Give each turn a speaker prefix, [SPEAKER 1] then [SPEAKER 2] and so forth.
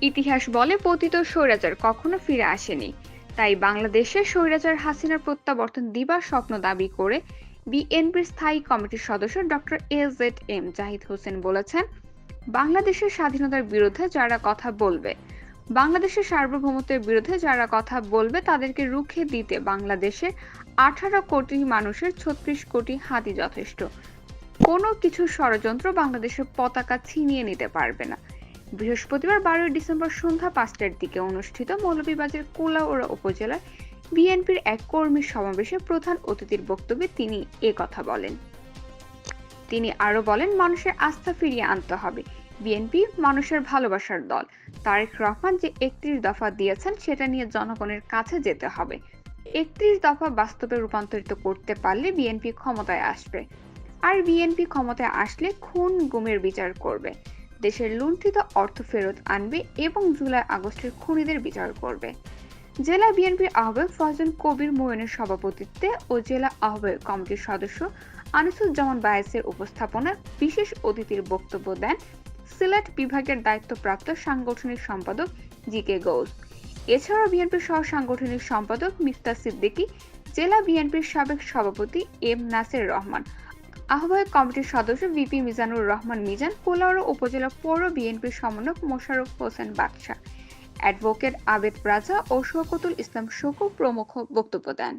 [SPEAKER 1] ইতিহাস বলে পতিত স্বৈরাচার কখনো ফিরে আসেনি। তাই বাংলাদেশে স্বৈরাচার হাসিনার প্রত্যাবর্তন দিবার স্বপ্ন দাবি করে বিএনপির স্থায়ী কমিটির সদস্য doctor A Z M Zahid Hossain বলেছেন, বাংলাদেশের স্বাধীনতার বিরুদ্ধে যারা কথা বলবে, বাংলাদেশের সার্বভৌমত্বের বিরুদ্ধে যারা কথা বলবে তাদেরকে রুখে দিতে বাংলাদেশের আঠারো কোটি মানুষের ছত্রিশ কোটি হাতি যথেষ্ট। কোনো কিছু ষড়যন্ত্র বাংলাদেশের পতাকা ছিনিয়ে নিতে পারবে না। বৃহস্পতিবার বারোই ডিসেম্বর সন্ধ্যা পাঁচটার দিকে অনুষ্ঠিত মৌলভীবাজার কোলাউড়া উপজেলার বিএনপির এক কর্মী সমাবেশে প্রধান অতিথির বক্তব্যে তিনি এ কথা বলেন। তিনি আরও বলেন, মানুষের আস্থা ফিরিয়ে আনতে হবে। বিএনপি মানুষের ভালোবাসার দল। তারেক রহমান যে একত্রিশ দফা দিয়েছেন, সেটা নিয়ে জনগণের কাছে যেতে হবে। একত্রিশ দফা বাস্তবে রূপান্তরিত করতে পারলে বিএনপি ক্ষমতায় আসবে। আর বিএনপি ক্ষমতায় আসলে খুন গুমের বিচার করবে। দেশের লুণ্ঠিত অর্থ ফেরত আনবে এবং জুলাই আগস্টের খুনিদের বিচার করবে। জেলা বিএনপির আহ্বায়ক ফজল কবির মোয়েনের সভাপতিত্বে ও জেলা আহ্বায়ক কমিটির সদস্য আনিসুজ্জামান বায়েসের উপস্থাপনায় বিশেষ অতিথির বক্তব্য দেন সিলেট বিভাগের দায়িত্বপ্রাপ্ত সাংগঠনিক সম্পাদক জি কে গৌস। এছাড়াও বিএনপির সহ সাংগঠনিক সম্পাদক মিফতা সিদ্দিকী, জেলা বিএনপির সাবেক সভাপতি এম নাসের রহমান আহ্বায়ক কমিটির সদস্য ভিপি মিজানুর রহমান মিজান কোলাউড়া উপজেলা পৌর বিএনপির সমন্বয়ক মোশাররফ হোসেন বাদশা অ্যাডভোকেট আবেদ রাজা ও শওকতুল ইসলাম শোকু প্রমুখ বক্তব্য দেন।